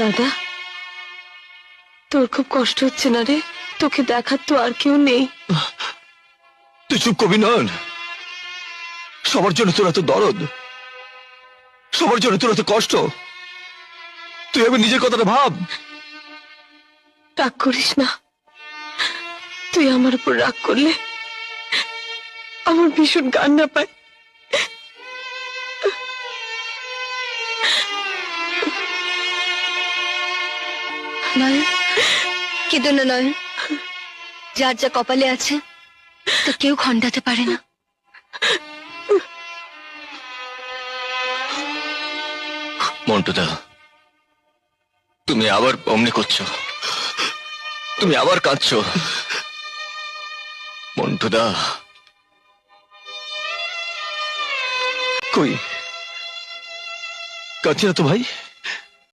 দাদা। তোর খুব কষ্ট হচ্ছে না রে? তোকে দেখার তো আর কেউ নেই। তুই চুপ কবি নয়ন সবার জন্য তোর এত দরদ। সবার জন্য তোর এত কষ্ট। তুই আমি নিজের কথাটা ভাব। রাগ করিস না। তুই আমার উপর রাগ করলে আমার ভীষণ কান্না পায়। নয়ন কেঁদো যার যা কপালে আছে, তা কেউ খণ্ডাতে পারে না। মন্টুদা, তুমি আবার অমনি করছ। তুমি আবার কাঁদছো। মন্টুদা, কই? কাঁদছি না তো ভাই?